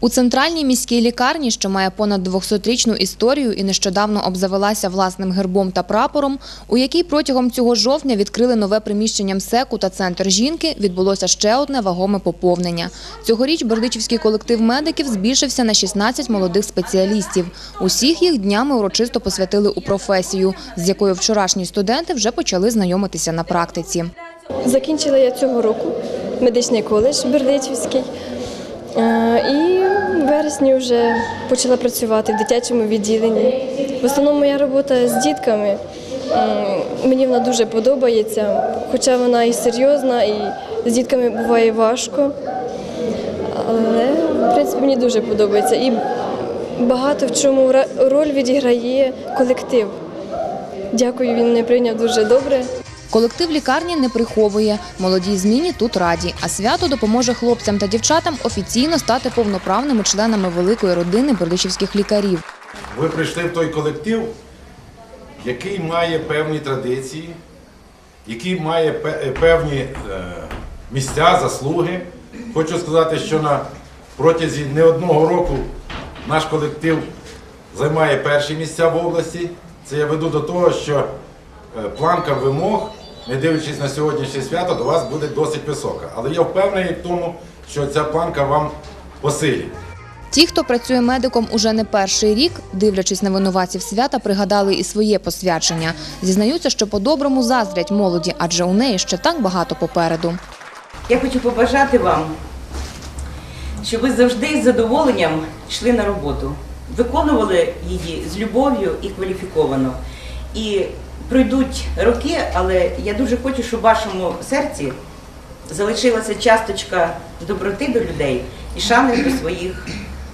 У центральній міській лікарні, що має понад 200-річну історію і нещодавно обзавелася власним гербом та прапором, у якій протягом цього жовтня відкрили нове приміщення МСЕКу та центр жінки, відбулося ще одне вагоме поповнення. Цьогоріч бердичівський колектив медиків збільшився на 16 молодих спеціалістів. Усіх їх днями урочисто посвятили у професію, з якою вчорашні студенти вже почали знайомитися на практиці. Закінчила я цього року медичний коледж Бердичівський. Вересні вже почала працювати в дитячому відділенні. В основному моя робота з дітками. Мені вона дуже подобається, хоча вона і серйозна, і з дітками буває важко. Але в принципі мені дуже подобається. І багато в чому роль відіграє колектив. Дякую, він мене прийняв дуже добре. Колектив лікарні не приховує. Молодій зміні тут раді. А свято допоможе хлопцям та дівчатам офіційно стати повноправними членами великої родини бердичівських лікарів. Ви прийшли в той колектив, який має певні традиції, який має е, певні е, місця, заслуги. Хочу сказати, що на протязі не одного року наш колектив займає перші місця в області. Це я веду до того, що е, планка вимог, не дивлячись на сьогоднішнє свято, до вас буде досить висока. Але я впевнений в тому, що ця планка вам по силі. Ті, хто працює медиком уже не перший рік, дивлячись на винуватців свята, пригадали і своє посвячення. Зізнаються, що по-доброму заздрять молоді, адже у неї ще так багато попереду. Я хочу побажати вам, щоб ви завжди з задоволенням йшли на роботу, виконували її з любов'ю і кваліфіковано. І пройдуть роки, але я дуже хочу, щоб в вашому серці залишилася часточка доброти до людей і шани до своїх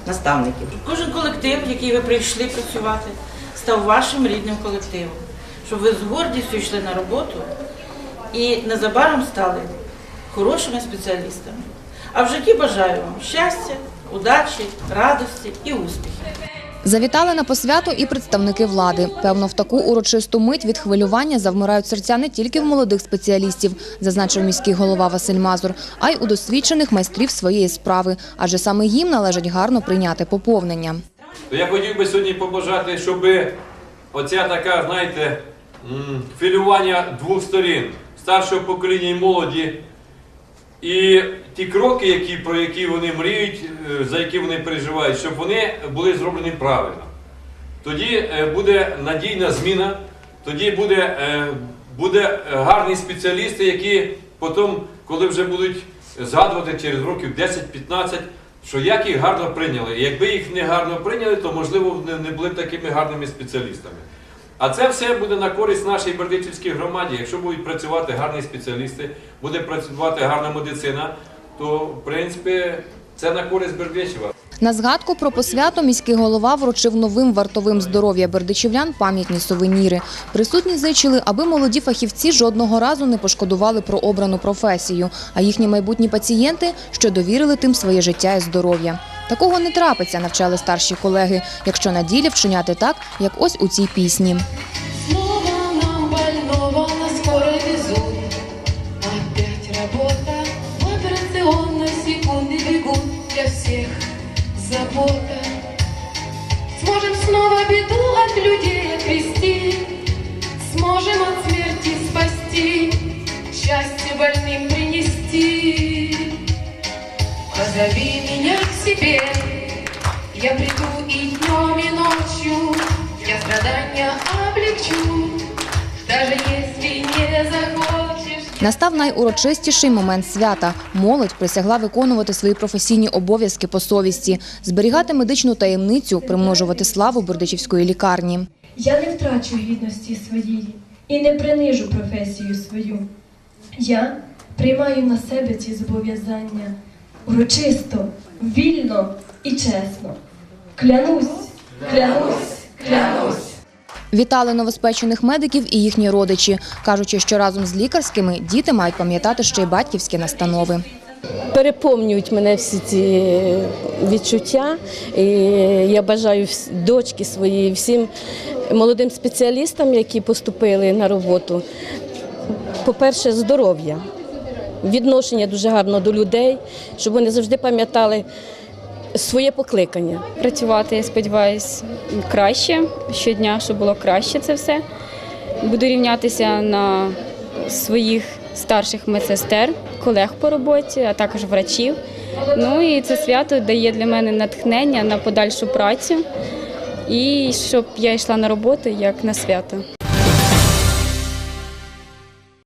наставників. Кожен колектив, в який ви прийшли працювати, став вашим рідним колективом, щоб ви з гордістю йшли на роботу і незабаром стали хорошими спеціалістами. А в житті бажаю вам щастя, удачі, радості і успіхів. Завітали на посвяту і представники влади. Певно, в таку урочисту мить від хвилювання завмирають серця не тільки в молодих спеціалістів, зазначив міський голова Василь Мазур, а й у досвідчених майстрів своєї справи, адже саме їм належить гарно прийняти поповнення. Я хотів би сьогодні побажати, щоб оця така, знаєте, м, хвилювання двох сторін, старшого покоління і молоді, і ті кроки, які, про які вони мріють, е, за які вони переживають, щоб вони були зроблені правильно. Тоді е, буде надійна зміна, тоді буде, е, буде гарні спеціалісти, які потім, коли вже будуть згадувати через років 10-15, що як їх гарно прийняли. І якби їх не гарно прийняли, то можливо вони не були б такими гарними спеціалістами. А це все буде на користь нашій бердичівській громаді. Якщо будуть працювати гарні спеціалісти, буде працювати гарна медицина, то в принципі це на користь Бердичева. На згадку про посвято міський голова вручив новим вартовим здоров'я бердичівлян пам'ятні сувеніри. Присутні зичили, аби молоді фахівці жодного разу не пошкодували про обрану професію, а їхні майбутні пацієнти, що довірили тим своє життя і здоров'я. Такого не трапиться, навчали старші колеги, якщо на ділі вчиняти так, як ось у цій пісні. Для всех забота. Сможем снова беду людей отвести, сможем от смерти спасти, счастье больным принести. Позови Настав найурочистіший момент свята. Молодь присягла виконувати свої професійні обов'язки по совісті, зберігати медичну таємницю, примножувати славу Бердичівської лікарні. Я не втрачу гідності своєї і не принижу професію свою. Я приймаю на себе ці зобов'язання урочисто, вільно і чесно. Клянусь, клянусь, клянусь. Вітали новоспечених медиків і їхні родичі, кажучи, що разом з лікарськими діти мають пам'ятати ще й батьківські настанови. переповнюють мене всі ці відчуття. І я бажаю дочки своїй, всім молодим спеціалістам, які поступили на роботу. По-перше, здоров'я, відношення дуже гарно до людей, щоб вони завжди пам'ятали своє покликання. працювати, я сподіваюся, краще щодня, щоб було краще це все. Буду рівнятися на своїх старших медсестер, колег по роботі, а також врачів. Ну і це свято дає для мене натхнення на подальшу працю і щоб я йшла на роботу як на свято.